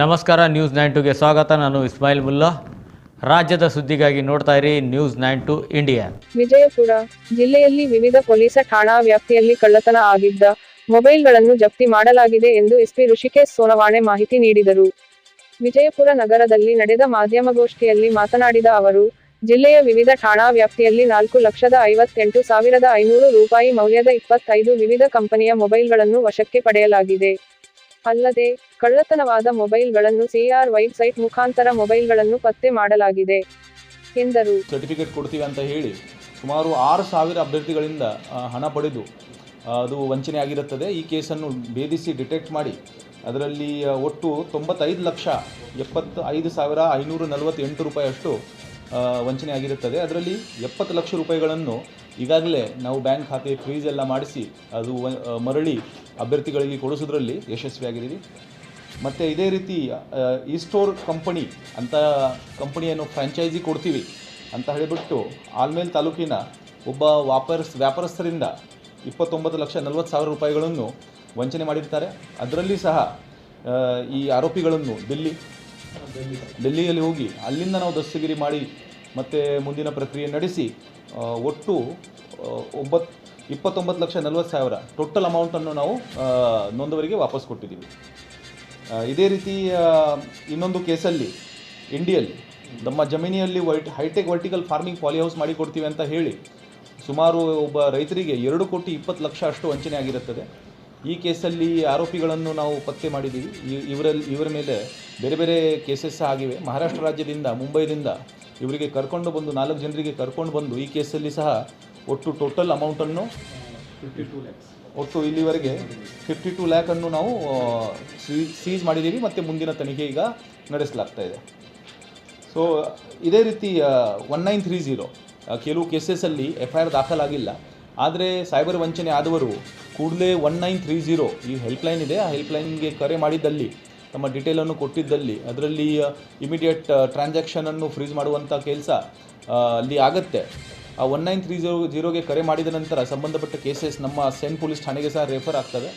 ನಮಸ್ಕಾರ news nine ಟುಗೆ ಸ್ವಾಗತ. ನಾನು ಇಸ್ಮಾಯಿಲ್ ಮುಲ್ಲಾ. ರಾಜ್ಯದ ಸುದ್ದಿಗಾಗಿ ನೋಡ್ತಾ ಇರಿ news nine to India Vijayapura ಜಿಲ್ಲೆಯಲ್ಲಿ ವಿವಿಧ ಪೊಲೀಸ ಠಾಣಾ ವ್ಯಾಪ್ತಿಯಲ್ಲಿ ಕಳ್ಳತನ ಆಗಿದ್ದ ಮೊಬೈಲ್ಗಳನ್ನು ಜಪ್ತಿ ಮಾಡಲಾಗಿದೆ ಎಂದು ಎಸ್ಪಿ ಋಷಿಕೇಶ್ ಸೋನವಾಣೆ ಮಾಹಿತಿ ನೀಡಿದರು. ವಿಜಯಪುರ ನಗರದಲ್ಲಿ ನಡೆದ ಮಾಧ್ಯಮಗೋಷ್ಠಿಯಲ್ಲಿ ಮಾತನಾಡಿದ ಅವರು, ಜಿಲ್ಲೆಯ ವಿವಿಧ ಠಾಣಾ ವ್ಯಾಪ್ತಿಯಲ್ಲಿ ನಾಲ್ಕು ಲಕ್ಷದ ಐವತ್ತೆಂಟು ಸಾವಿರದ ಐನೂರು ರೂಪಾಯಿ ಮೌಲ್ಯದ ಇಪ್ಪತ್ತೈದು ವಿವಿಧ ಕಂಪನಿಯ ಮೊಬೈಲ್ಗಳನ್ನು ವಶಕ್ಕೆ ಪಡೆಯಲಾಗಿದೆ. ಅಲ್ಲದೆ, ಕಳ್ಳತನವಾದ ಮೊಬೈಲ್ಗಳನ್ನು ಸಿಆರ್ ವೆಬ್ಸೈಟ್ ಮುಖಾಂತರ ಮೊಬೈಲ್ಗಳನ್ನು ಪತ್ತೆ ಮಾಡಲಾಗಿದೆ, ಎಂದರು. ಸರ್ಟಿಫಿಕೇಟ್ ಕೊಡ್ತೀವಿ ಅಂತ ಹೇಳಿ ಸುಮಾರು ಆರು ಸಾವಿರ ಅಭ್ಯರ್ಥಿಗಳಿಂದ ಹಣ ಪಡೆದು ಅದು ವಂಚನೆ ಆಗಿರುತ್ತದೆ. ಈ ಕೇಸನ್ನು ಭೇದಿಸಿ ಡಿಟೆಕ್ಟ್ ಮಾಡಿ, ಅದರಲ್ಲಿ ಒಟ್ಟು ತೊಂಬತ್ತೈದು ಲಕ್ಷ ಎಪ್ಪತ್ತು ಐದು ಸಾವಿರ ಐನೂರ ನಲವತ್ತೆಂಟು ರೂಪಾಯಿಯಷ್ಟು ವಂಚನೆ ಆಗಿರುತ್ತದೆ. ಅದರಲ್ಲಿ ಎಪ್ಪತ್ತು ಲಕ್ಷ ರೂಪಾಯಿಗಳನ್ನು ಈಗಾಗಲೇ ನಾವು ಬ್ಯಾಂಕ್ ಖಾತೆ ಫ್ರೀಸ್ ಎಲ್ಲ ಮಾಡಿಸಿ, ಅದು ಮರಳಿ ಅಭ್ಯರ್ಥಿಗಳಿಗೆ ಕೊಡಿಸೋದ್ರಲ್ಲಿ ಯಶಸ್ವಿಯಾಗಿದ್ದೀವಿ ಮತ್ತು ಇದೇ ರೀತಿ ಈ ಸ್ಟೋರ್ ಕಂಪನಿ ಅಂತ ಕಂಪನಿಯನ್ನು ಫ್ರ್ಯಾಂಚೈಸಿ ಕೊಡ್ತೀವಿ ಅಂತ ಹೇಳಿಬಿಟ್ಟು ಆಲ್ಮೇಲ್ ತಾಲೂಕಿನ ಒಬ್ಬ ವ್ಯಾಪಾರಸ್ ವ್ಯಾಪಾರಸ್ಥರಿಂದ ಇಪ್ಪತ್ತೊಂಬತ್ತು ಲಕ್ಷ ನಲ್ವತ್ತು ಸಾವಿರ ರೂಪಾಯಿಗಳನ್ನು ವಂಚನೆ ಮಾಡಿರ್ತಾರೆ. ಅದರಲ್ಲಿ ಸಹ ಈ ಆರೋಪಿಗಳನ್ನು ಡೆಲ್ಲಿ, ಡೆಲ್ಲಿಯಲ್ಲಿ ಹೋಗಿ ಅಲ್ಲಿಂದ ನಾವು ದಸ್ತಗಿರಿ ಮಾಡಿ ಮತ್ತು ಮುಂದಿನ ಪ್ರಕ್ರಿಯೆ ನಡೆಸಿ ಒಟ್ಟು ಒಂಬತ್ತು ಇಪ್ಪತ್ತೊಂಬತ್ತು ಲಕ್ಷ ನಲ್ವತ್ತು ಸಾವಿರ ಟೋಟಲ್ ಅಮೌಂಟನ್ನು ನಾವು ನೊಂದವರಿಗೆ ವಾಪಸ್ ಕೊಟ್ಟಿದ್ದೀವಿ. ಇದೇ ರೀತಿ ಇನ್ನೊಂದು ಕೇಸಲ್ಲಿ ಇಂಡಿಯಲ್ಲಿ ನಮ್ಮ ಜಮೀನಿಯಲ್ಲಿ white high tech vertical farming poly house ಮಾಡಿ ಕೊಡ್ತೀವಿ ಅಂತ ಹೇಳಿ, ಸುಮಾರು ಒಬ್ಬ ರೈತರಿಗೆ ಎರಡು ಕೋಟಿ ಇಪ್ಪತ್ತು ಲಕ್ಷ ಅಷ್ಟು ವಂಚನೆ ಆಗಿರುತ್ತದೆ. ಈ ಕೇಸಲ್ಲಿ ಆರೋಪಿಗಳನ್ನು ನಾವು ಪತ್ತೆ ಮಾಡಿದ್ದೀವಿ. ಇವರಲ್ಲಿ, ಇವರ ಮೇಲೆ ಬೇರೆ ಬೇರೆ ಕೇಸಸ್ ಆಗಿವೆ. ಮಹಾರಾಷ್ಟ್ರ ರಾಜ್ಯದಿಂದ, ಮುಂಬೈದಿಂದ ಇವರಿಗೆ ಕರ್ಕೊಂಡು ಬಂದು ನಾಲ್ಕು ಜನರಿಗೆ ಕರ್ಕೊಂಡು ಬಂದು ಈ ಕೇಸಲ್ಲಿ ಸಹ ಒಟ್ಟು ಟೋಟಲ್ ಅಮೌಂಟನ್ನು ಒಟ್ಟು ಇಲ್ಲಿವರೆಗೆ ಫಿಫ್ಟಿ ಟು ಲ್ಯಾಕನ್ನು ನಾವು ಸೀಸ್ ಮಾಡಿದ್ದೀವಿ ಮತ್ತು ಮುಂದಿನ ತನಿಖೆ ಈಗ ನಡೆಸಲಾಗ್ತಾ ಇದೆ. ಸೊ ಇದೇ ರೀತಿ ಒನ್ ನೈನ್ ತ್ರೀ ಜೀರೋ ಕೆಲವು ಕೇಸಸಲ್ಲಿ ಎಫ್ ಐ ಆರ್ ದಾಖಲಾಗಿಲ್ಲ. ಆದರೆ ಸೈಬರ್ ವಂಚನೆ ಆದವರು ಕೂಡಲೇ ಒನ್ ನೈನ್ ತ್ರೀ ಝೀರೋ ಈ ಹೆಲ್ಪ್ಲೈನ್ ಇದೆ. ಆ ಹೆಲ್ಪ್ಲೈನ್ಗೆ ಕರೆ ಮಾಡಿದ್ದಲ್ಲಿ ತಮ್ಮ ಡೀಟೇಲನ್ನು ಕೊಟ್ಟಿದ್ದಲ್ಲಿ, ಅದರಲ್ಲಿ ಇಮಿಡಿಯೇಟ್ ಟ್ರಾನ್ಸಾಕ್ಷನನ್ನು ಫ್ರೀಸ್ ಮಾಡುವಂಥ ಕೆಲಸ ಅಲ್ಲಿ ಆಗುತ್ತೆ. ಆ ಒನ್ ನೈನ್ ತ್ರೀ ಜೀರೋ ಜೀರೋಗೆ ಕರೆ ಮಾಡಿದ ನಂತರ ಸಂಬಂಧಪಟ್ಟ ಕೇಸಸ್ ನಮ್ಮ ಸೆಂಟ್ ಪೊಲೀಸ್ ಠಾಣೆಗೆ ಸಹ ರೆಫರ್ ಆಗ್ತದೆ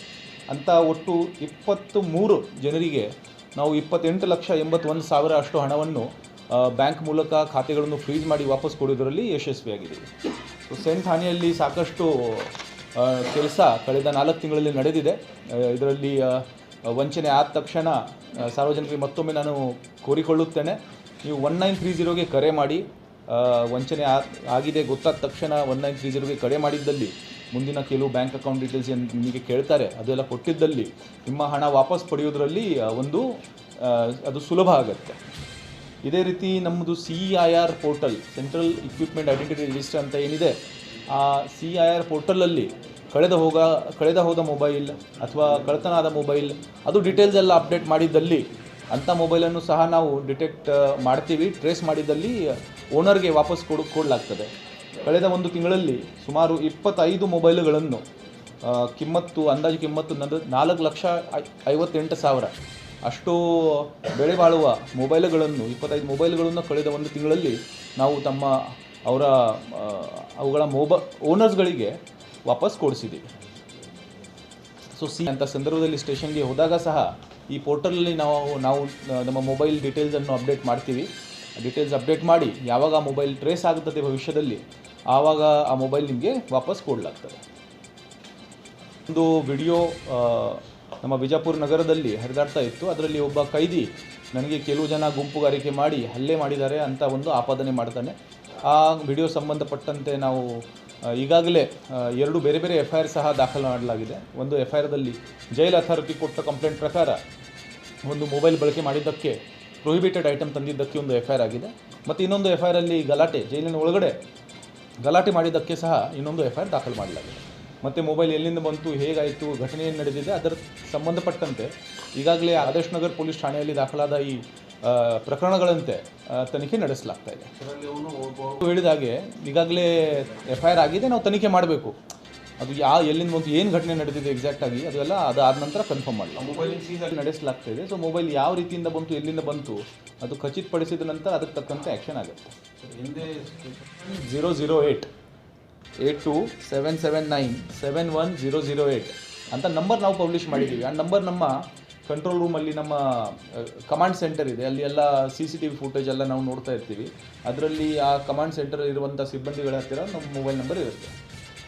ಅಂತ ಒಟ್ಟು ಇಪ್ಪತ್ತು ಮೂರು ಜನರಿಗೆ ನಾವು ಇಪ್ಪತ್ತೆಂಟು ಲಕ್ಷ ಎಂಬತ್ತೊಂದು ಸಾವಿರ ಅಷ್ಟು ಹಣವನ್ನು ಬ್ಯಾಂಕ್ ಮೂಲಕ ಖಾತೆಗಳನ್ನು ಫ್ರೀಜ್ ಮಾಡಿ ವಾಪಸ್ ಕೊಡೋದರಲ್ಲಿ ಯಶಸ್ವಿಯಾಗಿದ್ದೀವಿ ಸೊ ಠಾಣೆಯಲ್ಲಿ ಸಾಕಷ್ಟು ಕೆಲಸ ಕಳೆದ ನಾಲ್ಕು ತಿಂಗಳಲ್ಲಿ ನಡೆದಿದೆ. ಇದರಲ್ಲಿ ವಂಚನೆ ಆದ ತಕ್ಷಣ ಸಾರ್ವಜನಿಕರಿಗೆ ಮತ್ತೊಮ್ಮೆ ನಾನು ಕೋರಿಕೊಳ್ಳುತ್ತೇನೆ. ನೀವು ಒನ್ ನೈನ್ ತ್ರೀ ಜೀರೋಗೆ ಕರೆ ಮಾಡಿ ವಂಚನೆ ಆಗಿದೆ, ಗೊತ್ತಾದ ತಕ್ಷಣ ಒನ್ ನೈನ್ ತ್ರೀ ಜೀರೋಗೆ ಕರೆ ಮಾಡಿದ್ದಲ್ಲಿ, ಮುಂದಿನ ಕೆಲವು ಬ್ಯಾಂಕ್ ಅಕೌಂಟ್ ಡೀಟೇಲ್ಸ್ ಏನು ನಿಮಗೆ ಕೇಳ್ತಾರೆ, ಅದೆಲ್ಲ ಕೊಟ್ಟಿದ್ದಲ್ಲಿ, ನಿಮ್ಮ ಹಣ ವಾಪಸ್ ಪಡೆಯೋದ್ರಲ್ಲಿ ಒಂದು ಅದು ಸುಲಭ ಆಗುತ್ತೆ. ಇದೇ ರೀತಿ ನಮ್ಮದು C I R portal, central equipment identity register ಅಂತ ಏನಿದೆ, ಆ ಸಿ ಐ ಆರ್ ಪೋರ್ಟಲಲ್ಲಿ ಕಳೆದ ಹೋಗ, ಕಳೆದ ಹೋದ ಮೊಬೈಲ್ ಅಥವಾ ಕಳ್ಳತನ ಆದ ಮೊಬೈಲ್, ಅದು ಡೀಟೇಲ್ಸ್ ಎಲ್ಲ ಅಪ್ಡೇಟ್ ಮಾಡಿದ್ದಲ್ಲಿ, ಅಂಥ ಮೊಬೈಲನ್ನು ಸಹ ನಾವು ಡಿಟೆಕ್ಟ್ ಮಾಡ್ತೀವಿ ಟ್ರೇಸ್ ಮಾಡಿದ್ದಲ್ಲಿ ಓನರ್ಗೆ ವಾಪಸ್ ಕೊಡು, ಕೊಡಲಾಗ್ತದೆ. ಕಳೆದ ಒಂದು ತಿಂಗಳಲ್ಲಿ ಸುಮಾರು ಇಪ್ಪತ್ತೈದು ಮೊಬೈಲ್ಗಳನ್ನು ಕಿಮ್ಮತ್ತು, ಅಂದಾಜು ಕಿಮ್ಮತ್ತು ನಂದು ನಾಲ್ಕು ಲಕ್ಷ ಐವತ್ತೆಂಟು ಸಾವಿರ, ಅಷ್ಟು ಬೆಳೆ ಬಾಳುವ ಮೊಬೈಲ್ಗಳನ್ನು, ಇಪ್ಪತ್ತೈದು ಮೊಬೈಲ್ಗಳನ್ನು ಕಳೆದ ಒಂದು ತಿಂಗಳಲ್ಲಿ ನಾವು ತಮ್ಮ ಅವರ ಅವುಗಳ ಮೊಬ ಓನರ್ಸ್ಗಳಿಗೆ ವಾಪಸ್ ಕೊಡಿಸಿದ್ದೀವಿ ಸೊ ಸಿ ಅಂತ ಸಂದರ್ಭದಲ್ಲಿ ಸ್ಟೇಷನ್ಗೆ ಹೋದಾಗ ಸಹ ಈ ಪೋರ್ಟಲಲ್ಲಿ ನಾವು ನಾವು ನಮ್ಮ ಮೊಬೈಲ್ ಡೀಟೇಲ್ಸನ್ನು ಅಪ್ಡೇಟ್ ಮಾಡ್ತೀವಿ. ಡೀಟೇಲ್ಸ್ ಅಪ್ಡೇಟ್ ಮಾಡಿ ಯಾವಾಗ ಆ ಮೊಬೈಲ್ ಟ್ರೇಸ್ ಆಗುತ್ತದೆ ಭವಿಷ್ಯದಲ್ಲಿ, ಆವಾಗ ಆ ಮೊಬೈಲ್ ನಿಮಗೆ ವಾಪಸ್ ಕೊಡಲಾಗ್ತದೆ. ಒಂದು ವಿಡಿಯೋ ನಮ್ಮ ಬಿಜಾಪುರ ನಗರದಲ್ಲಿ ಹರಿದಾಡ್ತಾ ಇತ್ತು. ಅದರಲ್ಲಿ ಒಬ್ಬ ಕೈದಿ ನನಗೆ ಕೆಲವು ಜನ ಗುಂಪುಗಾರಿಕೆ ಮಾಡಿ ಹಲ್ಲೆ ಮಾಡಿದ್ದಾರೆ ಅಂತ ಒಂದು ಆಪಾದನೆ ಮಾಡ್ತಾನೆ. ಆ ವಿಡಿಯೋ ಸಂಬಂಧಪಟ್ಟಂತೆ ನಾವು ಈಗಾಗಲೇ ಎರಡು ಬೇರೆ ಬೇರೆ ಎಫ್ ಐ ಆರ್ ಸಹ ದಾಖಲು ಮಾಡಲಾಗಿದೆ. ಒಂದು ಎಫ್ ಐ ಆರ್ದಲ್ಲಿ ಜೈಲ್ ಅಥಾರಿಟಿ ಕೊಟ್ಟ ಕಂಪ್ಲೇಂಟ್ ಪ್ರಕಾರ ಒಂದು ಮೊಬೈಲ್ ಬಳಕೆ ಮಾಡಿದ್ದಕ್ಕೆ ಪ್ರೊಹಿಬಿಟೆಡ್ ಐಟಮ್ ತಂದಿದ್ದಕ್ಕೆ ಒಂದು ಎಫ್ ಐ ಆಗಿದೆ. ಮತ್ತು ಇನ್ನೊಂದು ಎಫ್ ಐ ಗಲಾಟೆ, ಜೈಲಿನ ಒಳಗಡೆ ಗಲಾಟೆ ಮಾಡಿದ್ದಕ್ಕೆ ಸಹ ಇನ್ನೊಂದು ಎಫ್ ಐ ಆರ್ ದಾಖಲು ಮಾಡಲಾಗಿದೆ. ಮತ್ತು ಮೊಬೈಲ್ ಎಲ್ಲಿಂದ ಬಂತು, ಹೇಗಾಯಿತು, ಘಟನೆ ಏನು ನಡೆದಿದೆ, ಅದರ ಸಂಬಂಧಪಟ್ಟಂತೆ ಈಗಾಗಲೇ ಆದರ್ಶ್ ನಗರ್ ಪೊಲೀಸ್ ಠಾಣೆಯಲ್ಲಿ ದಾಖಲಾದ ಈ ಪ್ರಕರಣಗಳಂತೆ ತನಿಖೆ ನಡೆಸಲಾಗ್ತಾ ಇದೆ. ಹೇಳಿದ ಹಾಗೆ ಈಗಾಗಲೇ ಎಫ್ ಐ ಆರ್ ಆಗಿದೆ, ನಾವು ತನಿಖೆ ಮಾಡಬೇಕು. ಅದು ಯಾವ ಎಲ್ಲಿಂದ ಬಂತು, ಏನು ಘಟನೆ ನಡೆದಿದೆ ಎಕ್ಸಾಕ್ಟ್ ಆಗಿ, ಅದೆಲ್ಲ ಅದಾದ ನಂತರ ಕನ್ಫರ್ಮ್ ಮಾಡಲ್ಲ ಮೊಬೈಲ್ ನಡೆಸಲಾಗ್ತಾ ಇದೆ ಸೊ ಮೊಬೈಲ್ ಯಾವ ರೀತಿಯಿಂದ ಬಂತು, ಎಲ್ಲಿಂದ ಬಂತು, ಅದು ಖಚಿತಪಡಿಸಿದ ನಂತರ ಅದಕ್ಕೆ ತಕ್ಕಂತೆ ಆ್ಯಕ್ಷನ್ ಆಗುತ್ತೆ. Zero zero eight eight two seven seven nine seven one zero zero eight ಅಂತ ನಂಬರ್ ನಾವು ಪಬ್ಲಿಷ್ ಮಾಡಿದ್ದೀವಿ. ಆ ನಂಬರ್ ನಮ್ಮ ಕಂಟ್ರೋಲ್ ರೂಮಲ್ಲಿ ನಮ್ಮ ಕಮಾಂಡ್ ಸೆಂಟರ್ ಇದೆ. ಅಲ್ಲಿ ಎಲ್ಲ C C T V footage ಎಲ್ಲ ನಾವು ನೋಡ್ತಾ ಇರ್ತೀವಿ. ಅದರಲ್ಲಿ ಆ ಕಮಾಂಡ್ ಸೆಂಟರ್ ಇರುವಂಥ ಸಿಬ್ಬಂದಿಗಳ ಹತ್ತಿರ ನಮ್ಮ ಮೊಬೈಲ್ ನಂಬರ್ ಇರುತ್ತೆ.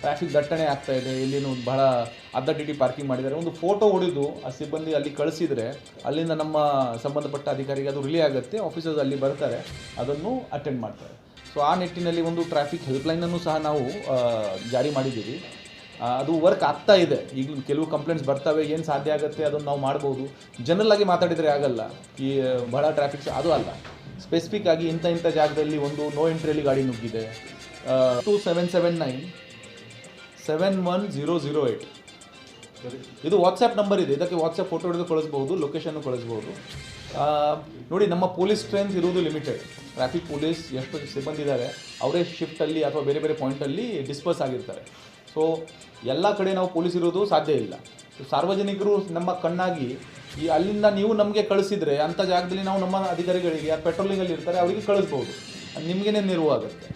ಟ್ರಾಫಿಕ್ ದಟ್ಟಣೆ ಆಗ್ತಾ ಇದೆ. ಇಲ್ಲಿನೂ ಬಹಳ ಟಿ ಪಾರ್ಕಿಂಗ್ ಮಾಡಿದ್ದಾರೆ. ಒಂದು ಫೋಟೋ ಹೊಡೆದು ಆ ಸಿಬ್ಬಂದಿ ಅಲ್ಲಿ ಕಳಿಸಿದರೆ ಅಲ್ಲಿಂದ ನಮ್ಮ ಸಂಬಂಧಪಟ್ಟ ಅಧಿಕಾರಿಗೆ ಅದು ರಿಲೀ ಆಗುತ್ತೆ. ಆಫೀಸರ್ಸ್ ಅಲ್ಲಿ ಬರ್ತಾರೆ. ಅದನ್ನು ಅಟೆಂಡ್ ಮಾಡ್ತಾರೆ. ಸೊ ಆ ನಿಟ್ಟಿನಲ್ಲಿ ಒಂದು ಟ್ರಾಫಿಕ್ ಹೆಲ್ಪ್ಲೈನನ್ನು ಸಹ ನಾವು ಜಾರಿ ಮಾಡಿದ್ದೀವಿ. ಅದು ವರ್ಕ್ ಆಗ್ತಾ ಇದೆ. ಈಗ ಕೆಲವು ಕಂಪ್ಲೇಂಟ್ಸ್ ಬರ್ತವೆ, ಏನು ಸಾಧ್ಯ ಆಗುತ್ತೆ ಅದನ್ನು ನಾವು ಮಾಡ್ಬೋದು. ಜನರಲ್ ಆಗಿ ಮಾತಾಡಿದರೆ ಆಗಲ್ಲ. ಈ ಬಹಳ ಟ್ರಾಫಿಕ್ ಅದು ಅಲ್ಲ. ಸ್ಪೆಸಿಫಿಕ್ ಆಗಿ ಇಂಥ ಇಂಥ ಜಾಗದಲ್ಲಿ ಒಂದು ನೋ ಎಂಟ್ರಿಯಲ್ಲಿ ಗಾಡಿ ನುಗ್ಗಿದೆ. Two seven seven nine seven one zero zero eight ಇದು ವಾಟ್ಸಪ್ ನಂಬರ್ ಇದೆ. ಇದಕ್ಕೆ ವಾಟ್ಸಪ್ ಫೋಟೋ ಹಿಡಿದು ಕಳಿಸ್ಬೋದು ಲೊಕೇಶನ್ನು ಕಳಿಸ್ಬೋದು. ನೋಡಿ, ನಮ್ಮ ಪೊಲೀಸ್ ಸ್ಟ್ರೆಂತ್ ಇರುವುದು ಲಿಮಿಟೆಡ್ ಟ್ರಾಫಿಕ್ ಪೊಲೀಸ್ ಎಷ್ಟು ಸಿಬ್ಬಂದಿದ್ದಾರೆ. ಅವರೇ ಶಿಫ್ಟಲ್ಲಿ ಅಥವಾ ಬೇರೆ ಬೇರೆ ಪಾಯಿಂಟಲ್ಲಿ ಡಿಸ್ಪರ್ಸ್ ಆಗಿರ್ತಾರೆ. ಸೊ ಎಲ್ಲ ಕಡೆ ನಾವು ಪೊಲೀಸ್ ಇರೋದು ಸಾಧ್ಯ ಇಲ್ಲ. ಸಾರ್ವಜನಿಕರು ನಮ್ಮ ಕಣ್ಣಾಗಿ ಈ ಅಲ್ಲಿಂದ ನೀವು ನಮಗೆ ಕಳಿಸಿದರೆ ಅಂಥ ಜಾಗದಲ್ಲಿ ನಾವು ನಮ್ಮ ಅಧಿಕಾರಿಗಳಿಗೆ ಪೆಟ್ರೋಲಿಂಗಲ್ಲಿ ಇರ್ತಾರೆ, ಅವರಿಗೆ ಕಳಿಸ್ಬೋದು. ನಿಮಗೇನೆ ನೆರವು ಆಗುತ್ತೆ